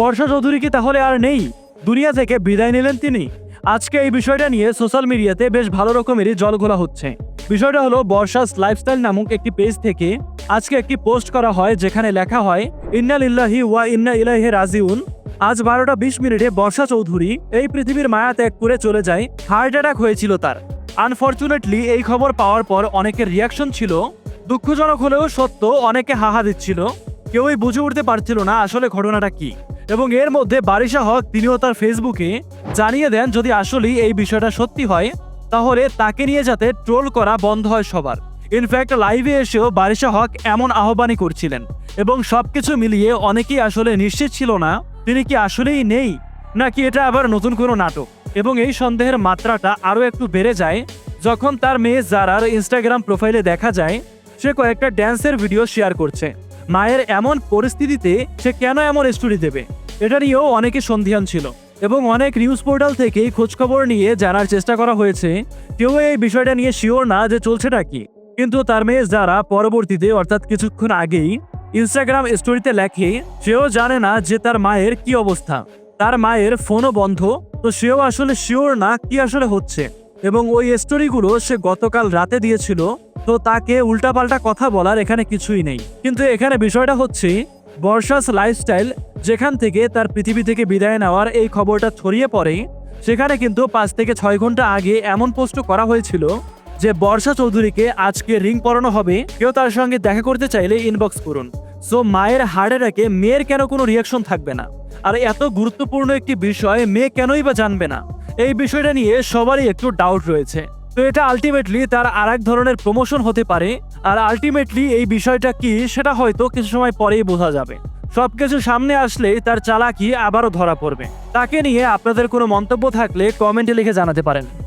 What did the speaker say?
বর্ষা চৌধুরী কি তাহলে আর নেই? দুনিয়া থেকে বিদায় নিলেন তিনি। আজকে এই বিষয়টা নিয়ে সোশ্যাল মিডিয়াতে বেশ ভালো রকমেরই জল জলঘোলা হচ্ছে। বিষয়টা হলো বর্ষাস লাইফস্টাইল নামক একটি পেজ থেকে আজকে একটি পোস্ট করা হয় যেখানে লেখা হয়, ইন্না লিল্লাহি ওয়া ইন্না ইলাইহি রাজিউন। আজ বারোটা বিশ মিনিটে বর্ষা চৌধুরী এই পৃথিবীর মায়া ত্যাগ করে চলে যায়, হার্ট অ্যাটাক হয়েছিল তার। আনফর্চুনেটলি এই খবর পাওয়ার পর অনেকের রিয়াকশন ছিল, দুঃখজনক হলেও সত্য অনেকে হাহা দিচ্ছিল। কেউই বুঝে উঠতে পারছিল না আসলে ঘটনাটা কি। এবং এর মধ্যে বারিশা হক, তিনিও তার ফেসবুকে জানিয়ে দেন, যদি আসলেই এই বিষয়টা সত্যি হয়, তাহলে তাকে নিয়ে যাতে ট্রোল করা বন্ধ হয় সবার। ইনফ্যাক্ট, লাইভে এসেও বারিশা হক এমন আহ্বানই করছিলেন। এবং সবকিছু মিলিয়ে অনেকেই আসলে নিশ্চিত ছিল না, তিনি কি আসলেই নেই? নাকি এটা আবার নতুন কোনো নাটক? এবং এই সন্দেহের মাত্রাটা আরও একটু বেড়ে যায়, যখন তার মেয়ে জারার ইনস্টাগ্রাম প্রোফাইলে দেখা যায়, সে কয়েকটা ড্যান্সের ভিডিও শেয়ার করছে। মায়ের এমন পরিস্থিতিতে সে কেন এমন স্টোরি দেবে? এটা নিয়েও অনেকে সন্ধিহান ছিল এবং অনেক নিউজ পোর্টাল থেকেই খোঁজখবর নিয়ে জানার চেষ্টা করা হয়েছে। কেউ এই বিষয়টা নিয়ে শিওর না যে চলছেটা কি। কিন্তু তার মেয়ে যারা পরবর্তীতে, অর্থাৎ কিছুক্ষণ আগেই ইনস্টাগ্রাম স্টোরিতে লেখে, সেও জানে না যে তার মায়ের কি অবস্থা। তার মায়ের ফোনও বন্ধ, তো সেও আসলে শিওর না কি আসলে হচ্ছে। এবং ওই স্টোরিগুলো সে গতকাল রাতে দিয়েছিল। তো তাকে উল্টাপাল্টা কথা বলার এখানে কিছুই নেই। কিন্তু এখানে বিষয়টা হচ্ছে, বর্ষাস লাইফস্টাইল যেখান থেকে তার পৃথিবী থেকে বিদায় নেওয়ার এই খবরটা ছড়িয়ে পড়ে, সেখানে কিন্তু পাঁচ থেকে ছয় ঘণ্টা আগে এমন পোস্ট করা হয়েছিল যে বর্ষা চৌধুরীকে আজকে রিং পরানো হবে। কেউ তার সঙ্গে দেখা করতে চাইলে ইনবক্স করুন। সো মায়ের হার্ট অ্যাটাকে মেয়ের কেন কোনো রিয়াকশন থাকবে না? আর এত গুরুত্বপূর্ণ একটি বিষয়, মেয়ে কেনই বা জানবে না? এই বিষয়টা নিয়ে সবারই একটু ডাউট রয়েছে। তো এটা আলটিমেটলি তার আর এক ধরনের প্রমোশন হতে পারে। আর আলটিমেটলি এই বিষয়টা কি, সেটা হয়তো কিছু সময় পরেই বোঝা যাবে। সবকিছু সামনে আসলে তার চালাকি আবারও ধরা পড়বে। তাকে নিয়ে আপনাদের কোনো মন্তব্য থাকলে কমেন্টে লিখে জানাতে পারেন।